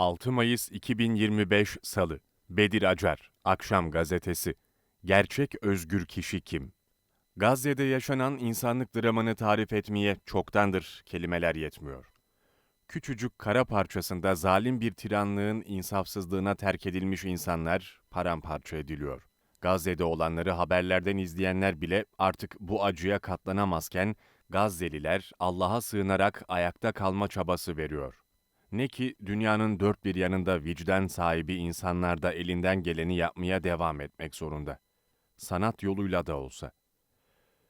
6 Mayıs 2025 Salı Bedir Acar Akşam Gazetesi Gerçek özgür kişi kim? Gazze'de yaşanan insanlık dramını tarif etmeye çoktandır kelimeler yetmiyor. Küçücük kara parçasında zalim bir tiranlığın insafsızlığına terk edilmiş insanlar paramparça ediliyor. Gazze'de olanları haberlerden izleyenler bile artık bu acıya katlanamazken Gazze'liler Allah'a sığınarak ayakta kalma çabası veriyor. Ne ki dünyanın dört bir yanında vicdan sahibi insanlar da elinden geleni yapmaya devam etmek zorunda. Sanat yoluyla da olsa.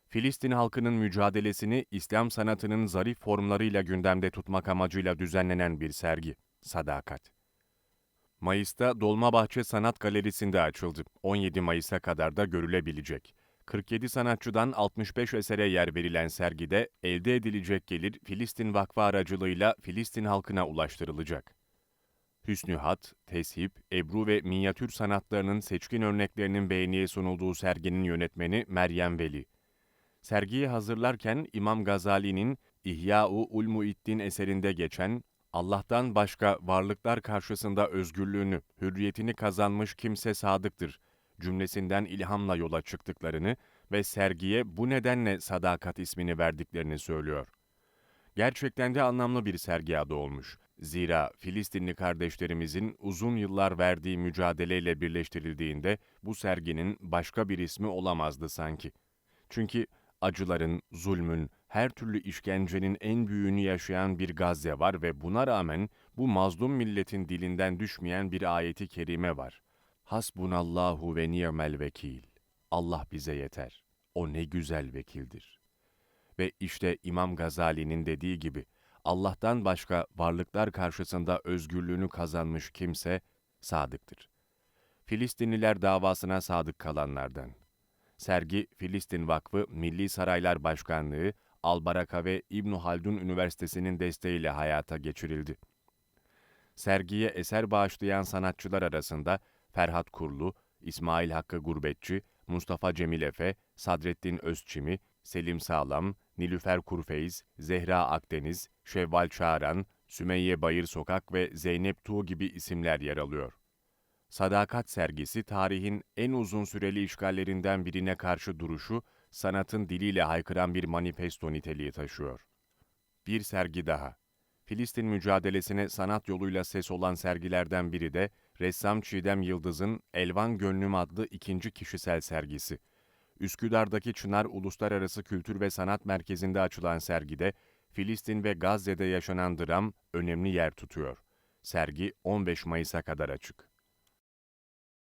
Filistin halkının mücadelesini İslam sanatının zarif formlarıyla gündemde tutmak amacıyla düzenlenen bir sergi, Sadakat. Mayıs'ta Dolmabahçe Sanat Galerisi'nde açıldı. 17 Mayıs'a kadar da görülebilecek. 47 sanatçıdan 65 esere yer verilen sergide elde edilecek gelir Filistin Vakfı aracılığıyla Filistin halkına ulaştırılacak. Hüsnü Hat, Teship, Ebru ve minyatür sanatlarının seçkin örneklerinin beğeniye sunulduğu serginin yönetmeni Meryem Veli. Sergiyi hazırlarken İmam Gazali'nin İhya-u Ulmuiddin eserinde geçen Allah'tan başka varlıklar karşısında özgürlüğünü, hürriyetini kazanmış kimse sadıktır cümlesinden ilhamla yola çıktıklarını ve sergiye bu nedenle Sadakat ismini verdiklerini söylüyor. Gerçekten de anlamlı bir sergi adı olmuş. Zira Filistinli kardeşlerimizin uzun yıllar verdiği mücadeleyle birleştirildiğinde bu serginin başka bir ismi olamazdı sanki. Çünkü acıların, zulmün, her türlü işkencenin en büyüğünü yaşayan bir Gazze var ve buna rağmen bu mazlum milletin dilinden düşmeyen bir ayeti kerime var. Hasbunallahu ve ni'mel vekil. Allah bize yeter. O ne güzel vekildir. Ve işte İmam Gazali'nin dediği gibi Allah'tan başka varlıklar karşısında özgürlüğünü kazanmış kimse sadıktır. Filistinliler davasına sadık kalanlardan. Sergi Filistin Vakfı Milli Saraylar Başkanlığı, Albaraka ve İbn Haldun Üniversitesi'nin desteğiyle hayata geçirildi. Sergiye eser bağışlayan sanatçılar arasında Ferhat Kurlu, İsmail Hakkı Gurbetçi, Mustafa Cemil Efe, Sadrettin Özçimi, Selim Sağlam, Nilüfer Kurfeyz, Zehra Akdeniz, Şevval Çağran, Sümeyye Bayır Sokak ve Zeynep Tuğ gibi isimler yer alıyor. Sadakat sergisi tarihin en uzun süreli işgallerinden birine karşı duruşu, sanatın diliyle haykıran bir manifesto niteliği taşıyor. Bir sergi daha. Filistin mücadelesine sanat yoluyla ses olan sergilerden biri de ressam Çiğdem Yıldız'ın Elvan Gönlüm adlı ikinci kişisel sergisi. Üsküdar'daki Çınar Uluslararası Kültür ve Sanat Merkezi'nde açılan sergide Filistin ve Gazze'de yaşanan dram önemli yer tutuyor. Sergi 15 Mayıs'a kadar açık.